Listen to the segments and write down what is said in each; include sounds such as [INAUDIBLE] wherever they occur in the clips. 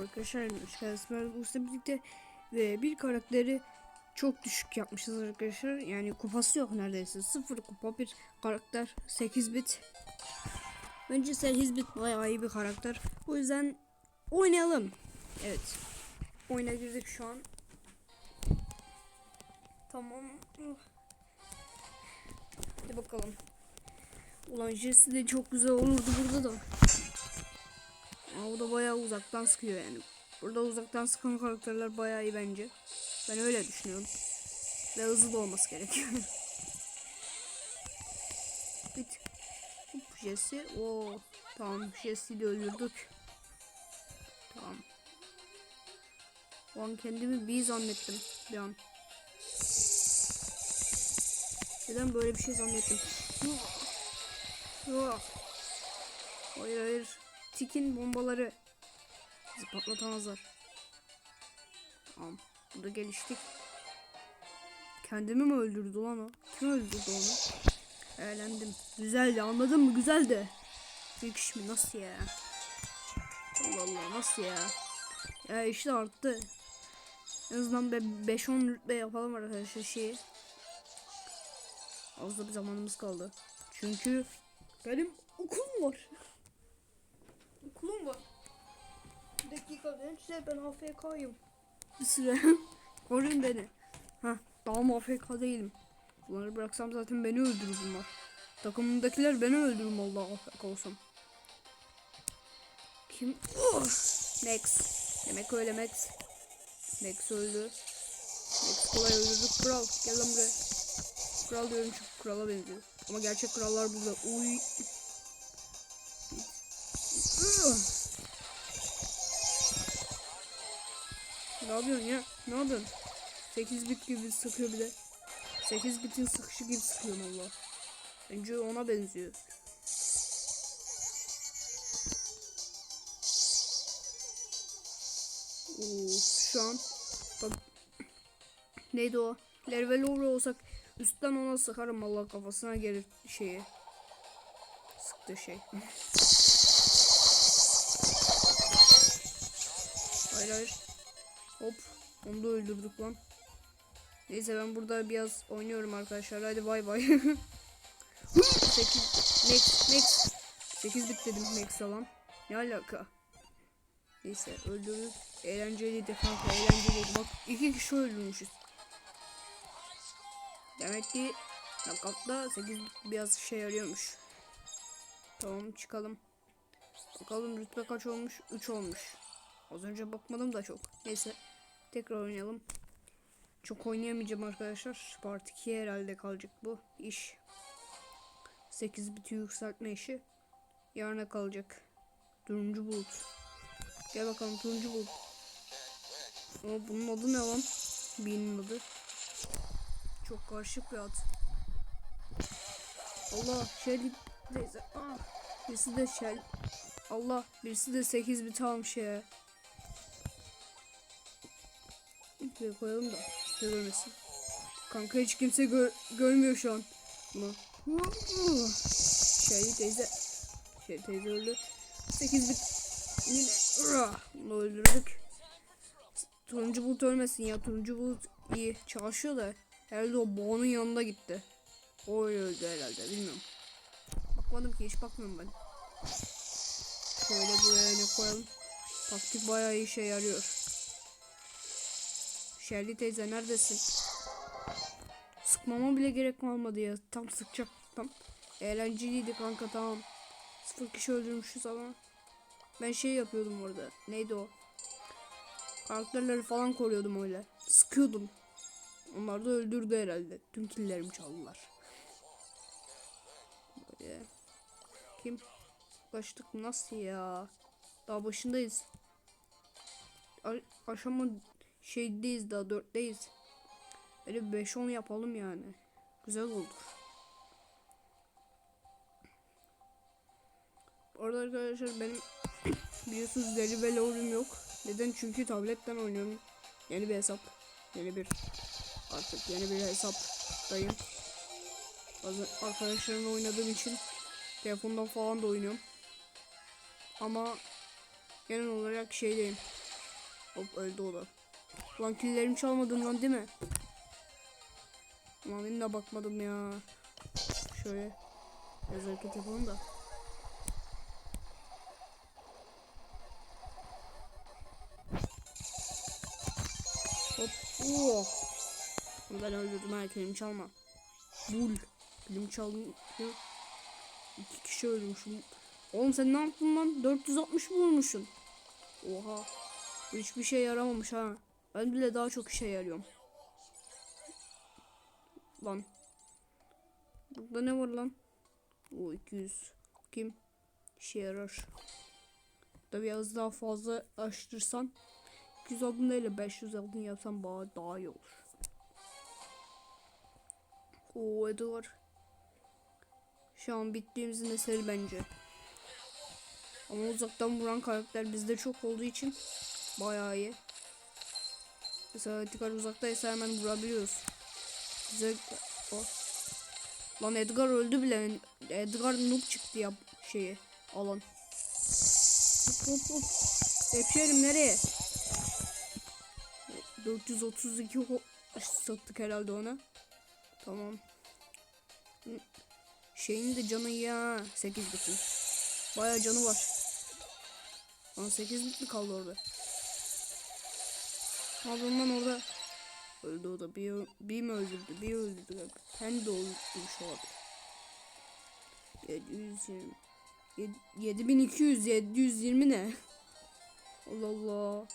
Arkadaşlar. Ben Buse'yle birlikte ve bir karakteri çok düşük yapmışız arkadaşlar. Yani kupası yok neredeyse. Sıfır kupa bir karakter 8 bit. Bence 8 bit bayağı iyi bir karakter. O yüzden oynayalım. Evet. Oyuna girdik şu an. Tamam. Hadi bakalım. Ulan Jesse de çok güzel olurdu burada da. Ama o da bayağı uzaktan sıkıyor yani. Burada uzaktan sıkan karakterler bayağı iyi bence. Ben öyle düşünüyorum. Ve hızlı da olması gerekiyor. Bit. Hop Jesse. Oo. Tamam Jesse'yi de öldürdük. Tamam. O an kendimi bir zannettim bir an. Neden böyle bir şey zannettim? Hayır hayır. Tikin bombaları. Bizi patlatamazlar. Tamam. Burada geliştik. Kendimi mi öldürdü lan o? Kim öldürdü onu? Eğlendim. Güzeldi anladın mı? Güzeldi. Büyük iş mi? Nasıl ya? Allah Allah nasıl ya? Ya işte arttı. En azından 5-10 rütbe yapalım arkadaşlar şeyi. Az da bir zamanımız kaldı. Çünkü benim okulum var. Okulum var. Bir dakika önce ben AFK'yım. Bir süre. [LAUGHS] Koruyun beni. Ha, daha AFK değilim. Bunları bıraksam zaten beni öldürür bunlar. Takımımdakiler beni öldürür vallahi AFK olsam. Kim? Oh! Max. Demek öyle Max. Max öldü. Max kolay öldürdük. Kral gel lan buraya. Kral diyorum çünkü krala benziyor. Ama gerçek krallar burada. Uy. Ugh. Ne yapıyorsun ya? Ne yapıyorsun? 8 bit gibi sıkıyor bir de. 8 bitin sıkışı gibi sıkıyor valla. Bence ona benziyor. Oo, şu an bak neydi o? Lervelora olsak üstten ona sıkarım valla kafasına gelir şeyi. Sıktı şey. [LAUGHS] hayır hayır. Hop. Onu da öldürdük lan. Neyse ben burada biraz oynuyorum arkadaşlar. Hadi bay bay. [LAUGHS] 8 Max Max 8 bit dedim Max lan. Ne alaka? Neyse öldürdük. Eğlenceliydi kanka eğlenceliydi. Bak iki kişi öldürmüşüz. Demek ki nakatta 8 bit biraz şey yarıyormuş. Tamam çıkalım. Bakalım rütbe kaç olmuş? 3 olmuş. Az önce bakmadım da çok. Neyse. Tekrar oynayalım. Çok oynayamayacağım arkadaşlar. Part 2 herhalde kalacak bu iş. 8 biti yükseltme işi. Yarına kalacak. Turuncu bulut. Gel bakalım turuncu bulut. Ama bunun adı ne lan? Benim adı. Çok karışık bir ad. Allah Shelly neyse. Ah, birisi de Shell. Allah birisi de 8 bit almış ya. Şuraya koyalım da görmesin. Kanka hiç kimse gör görmüyor şu an. Bunu. Şerli teyze. Şerli teyze öldü. 8 bit. Yine. Bunu öldürdük. Turuncu bulut ölmesin ya. Turuncu bulut iyi çalışıyor da. Herhalde o boğanın yanında gitti. O öldü herhalde bilmiyorum. Bakmadım ki hiç bakmıyorum ben. Şöyle buraya ne koyalım. Taktik bayağı işe yarıyor. Şerli teyze neredesin? Sıkmama bile gerek kalmadı ya. Tam sıkacaktım. Eğlenceliydi kanka tamam. Sıfır kişi öldürmüşüz ama. Ben şey yapıyordum orada. Neydi o? Karakterleri falan koruyordum öyle. Sıkıyordum. Onlar da öldürdü herhalde. Tüm killerimi çaldılar. Böyle. Kim? Kaçtık nasıl ya? Daha başındayız. A- aşama şeydeyiz daha dörtteyiz. Böyle 5-10 yapalım yani. Güzel olur. Bu arada arkadaşlar benim biliyorsunuz deli ve lorem yok. Neden? Çünkü tabletten oynuyorum. Yeni bir hesap. Yeni bir artık yeni bir hesaptayım. Bazı arkadaşlarımla oynadığım için telefondan falan da oynuyorum. Ama genel olarak şeydeyim. Hop öldü o da. Lan killerimi çalmadın lan değil mi? Lan ben de bakmadım ya. Şöyle biraz hareket yapalım da. Hop. Oh. Bunu ben öldürdüm ha kilimi çalma. Bul. Kilimi çaldım. İki kişi öldürmüşüm. Oğlum sen ne yaptın lan? 460 mı vurmuşsun? Oha. Hiçbir şey yaramamış ha. Ben bile daha çok işe yarıyorum. Lan. Burada ne var lan? O 200. Kim? İşe yarar. Da biraz daha fazla açtırsan 200 altın değil de 500 altın yapsan bana daha iyi olur. Oo Edward. Şu an bittiğimizin eseri bence. Ama uzaktan vuran karakter bizde çok olduğu için bayağı iyi. Mesela Edgar uzaktaysa hemen vurabiliyoruz. Bize o. Lan Edgar öldü bile. Edgar noob çıktı ya şeyi alan. Hop hop hop. Hemşerim nereye? 432 ho- sattık herhalde ona. Tamam. Şeyin de canı ya 8 bitin. Baya canı var. Lan 8 bit mi kaldı orada? Aldım lan orada. Öldü o da. Bir, bir mi öldürdü? Bir öldürdü. Hem de öldürmüş olabilir. 720. Yed- 7200 720 ne? Allah Allah.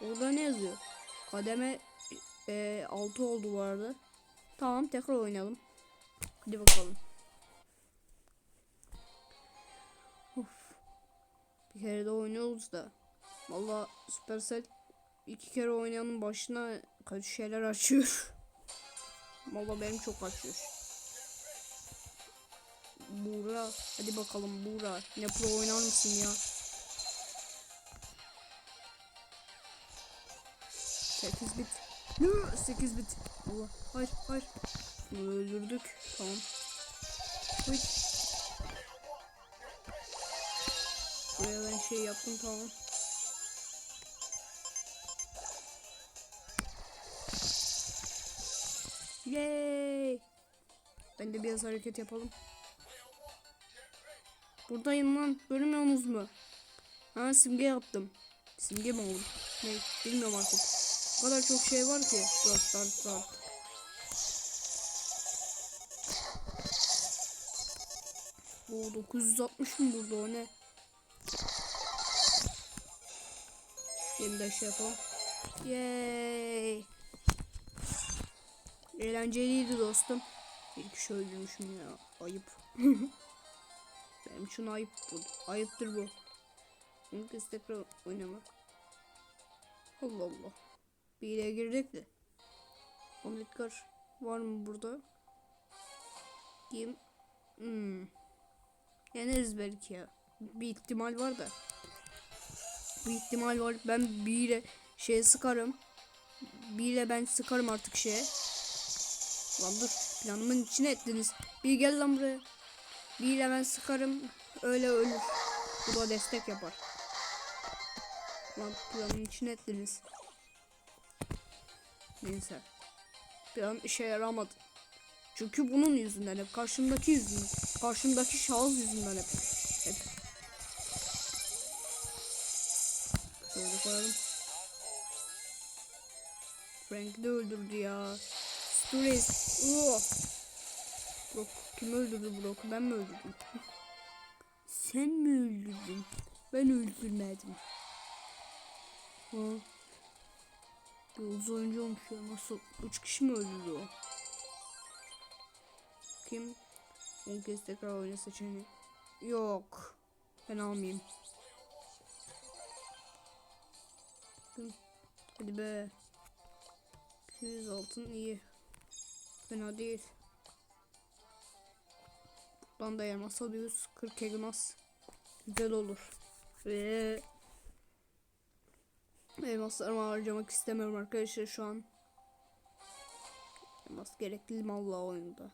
Orada ne yazıyor? Kademe e, 6 oldu bu arada. Tamam tekrar oynayalım. Hadi bakalım. Of. Bir kere de oynuyoruz da. Valla Supercell iki kere oynayanın başına kötü şeyler açıyor. Valla benim çok açıyor. Buğra. Hadi bakalım Buğra. Ne pro oynar mısın ya? 8 bit. 8 bit. Allah. Hayır hayır. Bunu öldürdük. Tamam. Hayır. Buraya ben şey yaptım tamam. Yay! Ben de biraz hareket yapalım. Buradayım lan. Görmüyorsunuz mu? Ha simge yaptım. Simge mi oldu? Ne bilmiyorum artık. O kadar çok şey var ki. Brawl Stars'ta artık. Oo 960 mı burada o ne? Yeniden şey yapalım. Yay! Eğlenceliydi dostum. Bir kişi öldürmüşüm ya. Ayıp. [LAUGHS] Benim için ayıp bu. Ayıptır bu. Kez tekrar oynamak. Allah Allah. Bir yere girdik de. Omletkar var mı burada? Kim? Hmm. Yeneriz belki ya. Bir ihtimal var da. Bir ihtimal var. Ben bir ile şeye sıkarım. Bir ile ben sıkarım artık şeye. Lan. Planımın içine ettiniz. Bir gel lan buraya. Bir ile ben sıkarım. Öyle ölür. Bu da destek yapar. Lan planın içine ettiniz. Neyse. Plan işe yaramadı. Çünkü bunun yüzünden hep karşımdaki yüzünden. Karşımdaki şahıs yüzünden hep. hep. Şöyle koyalım. Frank de öldürdü ya. Stories. Oo. Brock kim öldürdü Brock'u? Ben mi öldürdüm? Sen mi öldürdün? Ben öldürmedim. Ha. Yıldız oyuncu olmuş ya. Nasıl? Üç kişi mi öldürdü o? Kim? 10 kez tekrar oyna seçeneği. Yok. Ben almayayım. Hadi be. 200 altın iyi. Fena değil. Buradan da elmas alıyoruz. 40 elmas. Güzel olur. Ve elmaslarımı harcamak istemiyorum arkadaşlar şu an. Elmas gerekli malla oyunda.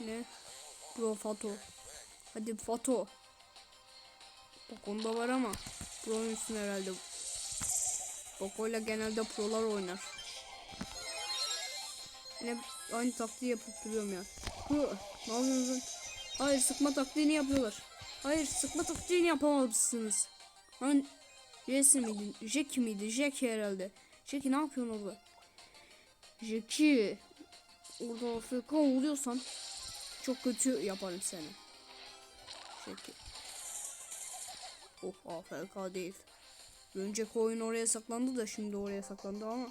Ne? Bro Fato. Hadi Fato. Bak onda var ama pro oyuncusun herhalde. Boko'yla genelde prolar oynar. Yine aynı taktiği yapıp duruyorum ya. Hı, ne? Hayır sıkma taktiğini yapıyorlar. Hayır sıkma taktiğini yapamamışsınız. Hani Jesse miydi? Jackie miydi? Jackie herhalde. Jackie ne yapıyorsun orada? Jackie. Orada AFK oluyorsan çok kötü yaparım seni. Jackie. Oh AFK değil. Bir Önceki oyun oraya saklandı da şimdi oraya saklandı ama.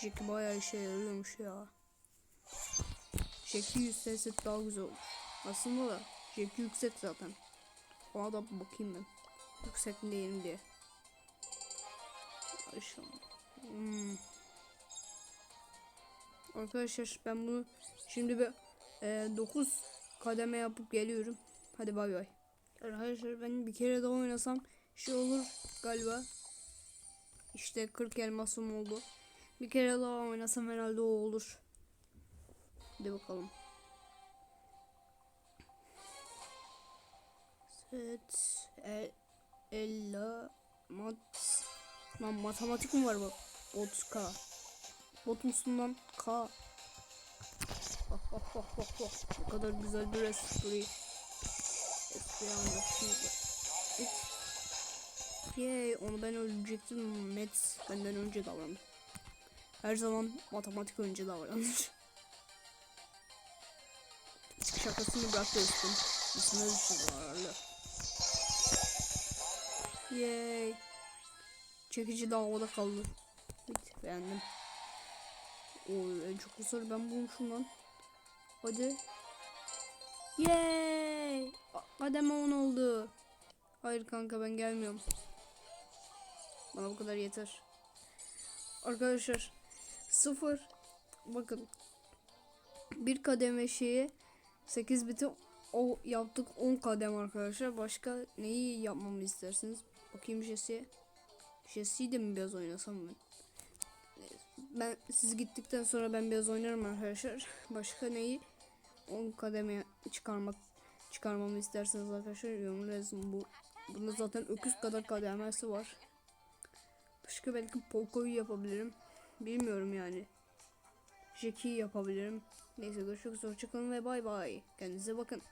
Jackie bayağı işe yarıyormuş ya. Jackie yükselse daha güzel olur. Aslında da Jackie yüksek zaten. Ona da bakayım ben. Yüksek mi değilim diye. Hmm. Arkadaşlar ben bunu şimdi bir 9 kademe yapıp geliyorum. Hadi bay bay. Arkadaşlar ben bir kere daha oynasam şey olur galiba. İşte 40 elmasım oldu. Bir kere daha oynasam herhalde o olur. Hadi bakalım. Set el, ella mat Lan matematik mi var bak? Bot K. Bot musundan K. Bak bak bak bak bak. Ne kadar güzel bir espri. Espri anlatıyor. Yay onu ben öldürecektim. Met benden önce davrandı. Her zaman matematik önce davranır. Şakasını bırak dostum. İsme düştü zararlı. Yay. Çekici de havada kaldı. Evet, beğendim. Oy en çok hasar ben bulmuşum lan. Hadi. Yay. Adem 10 oldu. Hayır kanka ben gelmiyorum. Bana bu kadar yeter. Arkadaşlar sıfır bakın bir kademe şeyi 8 biti o yaptık 10 kadem arkadaşlar. Başka neyi yapmamı istersiniz? Bakayım Jesse'ye. Jesse'yi de mi biraz oynasam ben? Ben siz gittikten sonra ben biraz oynarım arkadaşlar. [LAUGHS] Başka neyi 10 kademe çıkarmak çıkarmamı isterseniz arkadaşlar yorumlara yazın. Bu bunda zaten öküz kadar kademesi var. Başka belki Poco'yu yapabilirim. Bilmiyorum yani. Jackie'yi yapabilirim. Neyse görüşürüz. Hoşçakalın ve bay bay. Kendinize bakın.